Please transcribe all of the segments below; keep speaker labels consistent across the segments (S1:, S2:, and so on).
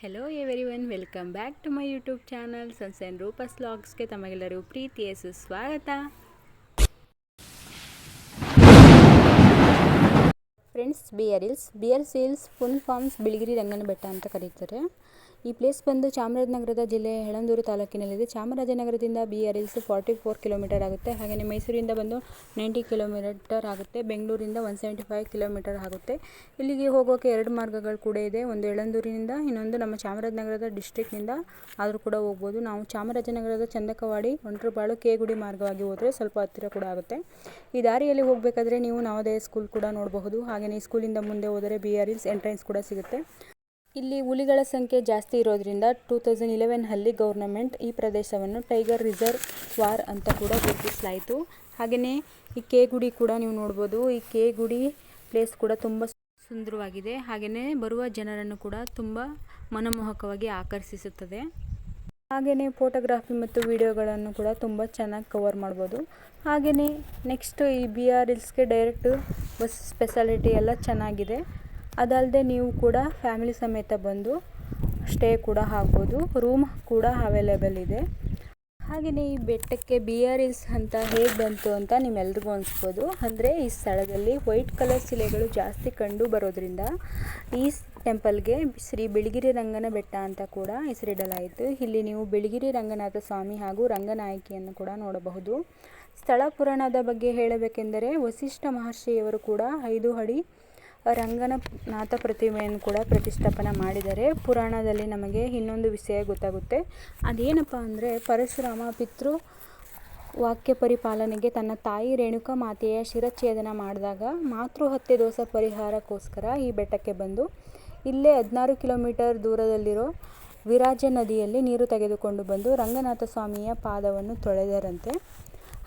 S1: Hello everyone welcome back to my YouTube channel sunshine Roopa's ವ್ಲಾಗ್ಸ್ಗೆ ತಮಗೆಲ್ಲರಿಗೂ ಪ್ರೀತಿಯ ಸುಸ್ವಾಗತ. Friends, B R hills. B R hills full forms Biligiri Rangana Betta ಅಂತ ಕರೀತಾರೆ. ಈ place ಬಂದು ಚಾಮರಾಜನಗರದ ಜಿಲ್ಲೆ ಹೆಳಂದೂರು ತಾಲೂಕಿನಲ್ಲಿದೆ. ಚಾಮರಾಜನಗರದಿಂದ B R hills forty four kilometre ಆಗುತ್ತೆ. ಹಾಗೆಯೇ ಮೈಸೂರಿಂದ ಬಂದು ನೈಂಟಿ ಕಿಲೋಮೀಟರ್ ಆಗುತ್ತೆ. ಬೆಂಗಳೂರಿಂದ ಒನ್ ಸೆವೆಂಟಿ ಫೈವ್ ಕಿಲೋಮೀಟರ್ ಆಗುತ್ತೆ. ಇಲ್ಲಿಗೆ ಹೋಗೋಕ್ಕೆ ಎರಡು ಮಾರ್ಗಗಳು ಕೂಡ ಇದೆ. ಒಂದು ಎಳಂದೂರಿನಿಂದ ಇನ್ನೊಂದು ನಮ್ಮ ಚಾಮರಾಜನಗರದ ಡಿಸ್ಟ್ರಿಕ್ನಿಂದ ಆದರೂ ಕೂಡ ಹೋಗ್ಬೋದು. ನಾವು ಚಾಮರಾಜನಗರದ ಚಂದಕವಾಡಿ, ಒಂಟ್ರಬಾಳು, ಕೇಗುಡಿ ಮಾರ್ಗವಾಗಿ ಹೋದರೆ ಸ್ವಲ್ಪ ಹತ್ತಿರ ಕೂಡ ಆಗುತ್ತೆ. ಈ ದಾರಿಯಲ್ಲಿ ಹೋಗಬೇಕಾದ್ರೆ ನೀವು ನವೋದಯ ಸ್ಕೂಲ್ ಕೂಡ ನೋಡಬಹುದು. ಹಾಗೆಯೇ ಸ್ಕೂಲಿಂದ ಮುಂದೆ ಹೋದರೆ ಬಿ ಆರ್ ಇಲ್ಸ್ ಎಂಟ್ರೆನ್ಸ್ ಕೂಡ ಸಿಗುತ್ತೆ. ಇಲ್ಲಿ ಹುಲಿಗಳ ಸಂಖ್ಯೆ ಜಾಸ್ತಿ ಇರೋದ್ರಿಂದ ಟೂ ತೌಸಂಡ್ ಇಲೆವೆನ್ನಲ್ಲಿ ಗೌರ್ನಮೆಂಟ್ ಈ ಪ್ರದೇಶವನ್ನು ಟೈಗರ್ ರಿಸರ್ವ್ ವಾರ್ ಅಂತ ಕೂಡ ಗುರುತಿಸಲಾಯಿತು. ಹಾಗೆಯೇ ಈ ಕೆ ಗುಡಿ ಕೂಡ ನೀವು ನೋಡ್ಬೋದು, ಈ ಕೆ ಗುಡಿ ಪ್ಲೇಸ್ ಕೂಡ ತುಂಬ ಸುಂದರವಾಗಿದೆ. ಹಾಗೆಯೇ ಬರುವ ಜನರನ್ನು ಕೂಡ ತುಂಬ ಮನಮೋಹಕವಾಗಿ ಆಕರ್ಷಿಸುತ್ತದೆ. ಹಾಗೆಯೇ ಫೋಟೋಗ್ರಾಫಿ ಮತ್ತು ವೀಡಿಯೋಗಳನ್ನು ಕೂಡ ತುಂಬ ಚೆನ್ನಾಗಿ ಕವರ್ ಮಾಡ್ಬೋದು. ಹಾಗೆಯೇ ನೆಕ್ಸ್ಟ್ ಈ ಬಿ ಆರ್ ಇಲ್ಸ್ಗೆ ಡೈರೆಕ್ಟು ಬಸ್ ಸ್ಪೆಷಾಲಿಟಿ ಎಲ್ಲ ಚೆನ್ನಾಗಿದೆ. ಅದಲ್ಲದೆ ನೀವು ಕೂಡ ಫ್ಯಾಮಿಲಿ ಸಮೇತ ಬಂದು ಸ್ಟೇ ಕೂಡ ಆಗ್ಬೋದು. ರೂಮ್ ಕೂಡ ಅವೈಲೇಬಲ್ ಇದೆ. ಹಾಗೆಯೇ ಈ ಬೆಟ್ಟಕ್ಕೆ ಬಿ ಆರ್ ಹಿಲ್ಸ್ ಅಂತ ಹೇಗೆ ಬಂತು ಅಂತ ನಿಮ್ಮೆಲ್ರಿಗೂ ಅನಿಸ್ಬೋದು. ಅಂದರೆ ಈ ಸ್ಥಳದಲ್ಲಿ ವೈಟ್ ಕಲರ್ ಶಿಲೆಗಳು ಜಾಸ್ತಿ ಕಂಡು ಬರೋದ್ರಿಂದ ಈ ಟೆಂಪಲ್ಗೆ ಶ್ರೀ ಬಿಳಿಗಿರಿ ರಂಗನ ಬೆಟ್ಟ ಅಂತ ಕೂಡ ಹೆಸರಿಡಲಾಯಿತು. ಇಲ್ಲಿ ನೀವು ಬಿಳಿಗಿರಿ ರಂಗನಾಥ ಸ್ವಾಮಿ ಹಾಗೂ ರಂಗನಾಯಕಿಯನ್ನು ಕೂಡ ನೋಡಬಹುದು. ಸ್ಥಳ ಪುರಾಣದ ಬಗ್ಗೆ ಹೇಳಬೇಕೆಂದರೆ ವಸಿಷ್ಠ ಮಹರ್ಷಿಯವರು ಕೂಡ ಐದು ಅಡಿ ರಂಗನಾಥ ಪ್ರತಿಮೆಯನ್ನು ಕೂಡ ಪ್ರತಿಷ್ಠಾಪನೆ ಮಾಡಿದ್ದಾರೆ. ಪುರಾಣದಲ್ಲಿ ನಮಗೆ ಇನ್ನೊಂದು ವಿಷಯ ಗೊತ್ತಾಗುತ್ತೆ. ಅದೇನಪ್ಪ ಅಂದರೆ, ಪರಶುರಾಮ ಪಿತೃ ವಾಕ್ಯ ಪರಿಪಾಲನೆಗೆ ತನ್ನ ತಾಯಿ ರೇಣುಕಾ ಮಾತೆಯ ಶಿರಚ್ಛೇದನ ಮಾಡಿದಾಗ ಮಾತೃಹತ್ಯೆ ದೋಷ ಪರಿಹಾರಕ್ಕೋಸ್ಕರ ಈ ಬೆಟ್ಟಕ್ಕೆ ಬಂದು, ಇಲ್ಲೇ ಹದಿನಾರು ಕಿಲೋಮೀಟರ್ ದೂರದಲ್ಲಿರೋ ವಿರಾಜ ನದಿಯಲ್ಲಿ ನೀರು ತೆಗೆದುಕೊಂಡು ಬಂದು ರಂಗನಾಥ ಸ್ವಾಮಿಯ ಪಾದವನ್ನು ತೊಳೆದರಂತೆ.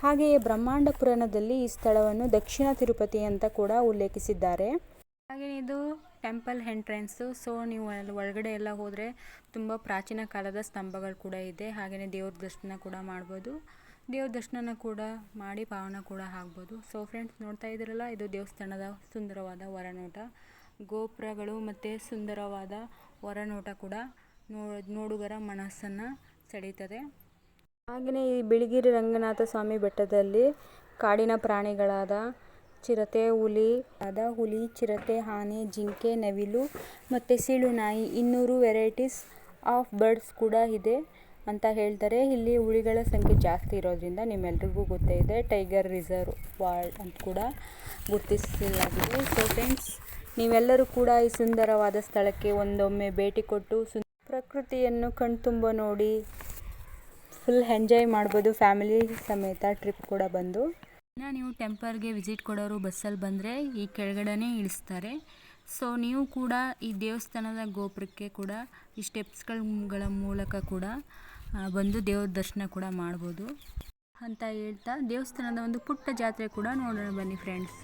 S1: ಹಾಗೆಯೇ ಬ್ರಹ್ಮಾಂಡ ಪುರಾಣದಲ್ಲಿ ಈ ಸ್ಥಳವನ್ನು ದಕ್ಷಿಣ ತಿರುಪತಿ ಅಂತ ಕೂಡ ಉಲ್ಲೇಖಿಸಿದ್ದಾರೆ. ಹಾಗೆ ಇದು ಟೆಂಪಲ್ ಎಂಟ್ರೆನ್ಸು. ಸೊ, ನೀವು ಅಲ್ಲಿ ಒಳಗಡೆ ಎಲ್ಲ ಹೋದರೆ ತುಂಬ ಪ್ರಾಚೀನ ಕಾಲದ ಸ್ತಂಭಗಳು ಕೂಡ ಇದೆ. ಹಾಗೆಯೇ ದೇವ್ರ ದರ್ಶನ ಕೂಡ ಮಾಡ್ಬೋದು. ದೇವ್ರ ದರ್ಶನ ಕೂಡ ಮಾಡಿ ಪಾವನ ಕೂಡ ಆಗ್ಬೋದು ಸೊ ಫ್ರೆಂಡ್ಸ್ ನೋಡ್ತಾ ಇದ್ದೀರಲ್ಲ, ಇದು ದೇವಸ್ಥಾನದ ಸುಂದರವಾದ ಹೊರನೋಟ. ಗೋಪುರಗಳು ಮತ್ತು ಸುಂದರವಾದ ಹೊರನೋಟ ಕೂಡ ನೋಡುಗರ ಮನಸ್ಸನ್ನು ಸೆಳೀತದೆ ಹಾಗೆಯೇ ಈ ಬಿಳಿಗಿರಿ ರಂಗನಾಥ ಸ್ವಾಮಿ ಬೆಟ್ಟದಲ್ಲಿ ಕಾಡಿನ ಪ್ರಾಣಿಗಳಾದ ಚಿರತೆ, ಹುಲಿ ಅದ ಹುಲಿ, ಚಿರತೆ, ಆನೆ, ಜಿಂಕೆ, ನವಿಲು ಮತ್ತು ಸಿಳು ನಾಯಿ ಇನ್ನೂರು ವೆರೈಟೀಸ್ ಆಫ್ ಬರ್ಡ್ಸ್ ಕೂಡ ಇದೆ ಅಂತ ಹೇಳ್ತಾರೆ. ಇಲ್ಲಿ ಹುಲಿಗಳ ಸಂಖ್ಯೆ ಜಾಸ್ತಿ ಇರೋದ್ರಿಂದ ನಿಮ್ಮೆಲ್ರಿಗೂ ಗೊತ್ತೇ ಇದೆ. ಟೈಗರ್ ರಿಸರ್ವ್ ವಾರ್ಡ್ ಅಂತ ಕೂಡ ಗುರುತಿಸಲಾಗಿದೆ. ಸೊ ಫ್ರೆಂಡ್ಸ್ ನೀವೆಲ್ಲರೂ ಕೂಡ ಈ ಸುಂದರವಾದ ಸ್ಥಳಕ್ಕೆ ಒಂದೊಮ್ಮೆ ಭೇಟಿ ಕೊಟ್ಟು ಸು ಪ್ರಕೃತಿಯನ್ನು ಕಣ್ತುಂಬ ನೋಡಿ ಫುಲ್ ಎಂಜಾಯ್ ಮಾಡ್ಬೋದು. ಫ್ಯಾಮಿಲಿ ಸಮೇತ ಟ್ರಿಪ್ ಕೂಡ ಬಂದು. ಇನ್ನು ನೀವು ಟೆಂಪಲ್ಗೆ ವಿಸಿಟ್ ಕೊಡೋರು ಬಸ್ಸಲ್ಲಿ ಬಂದರೆ ಈ ಕೆಳಗಡೆನೇ ಇಳಿಸ್ತಾರೆ. ಸೊ ನೀವು ಕೂಡ ಈ ದೇವಸ್ಥಾನದ ಗೋಪುರಕ್ಕೆ ಕೂಡ, ಈ ಸ್ಟೆಪ್ಸ್ಗಳ ಮೂಲಕ ಕೂಡ ಬಂದು ದೇವ್ರ ದರ್ಶನ ಕೂಡ ಮಾಡ್ಬೋದು. ಅಂತ ಹೇಳ್ತಾ, ದೇವಸ್ಥಾನದ ಒಂದು ಪುಟ್ಟ ಜಾತ್ರೆ ಕೂಡ ನೋಡೋಣ ಬನ್ನಿ ಫ್ರೆಂಡ್ಸ್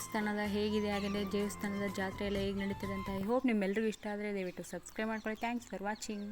S1: ದೇವಸ್ಥಾನದ ಹೇಗಿದೆ ಹಾಗೆ ದೇವಸ್ಥಾನದ ಜಾತ್ರೆ ಎಲ್ಲ ಹೇಗೆ ನಡೀತದೆ ಅಂತ ಐ ಹೋಪ್ ನಿಮ್ಮೆಲ್ಲರಿಗೂ ಇಷ್ಟ ಆದರೆ ದಯವಿಟ್ಟು ಸಬ್ಸ್ಕ್ರೈಬ್ ಮಾಡ್ಕೊಳ್ಳಿ. Thanks for watching